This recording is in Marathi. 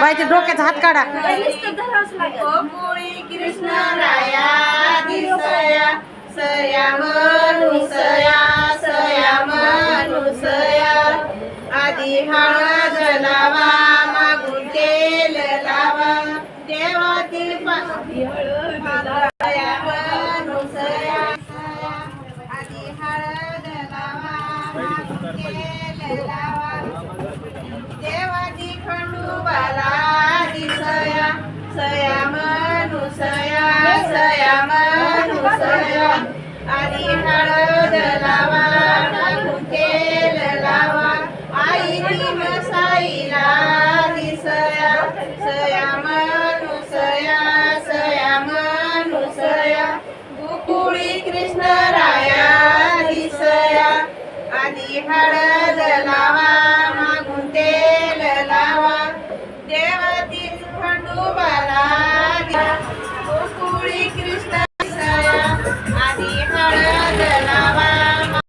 बाईच्या डोक्याचा हात काढा कृष्ण राया दिसया सया मनुसया सया मनुसया आधी हळद लावा मागून तेल लावा देवातील देवादी खंडोबाला दिसया सया मनुसया सया मनुसया आधी हळद लावा टाकून तेल लावा. आई दिसया सया आधी हळद लावा मागून तेल लावा. देवाती खंडू बाला कृष्ण आधी हळद लावा.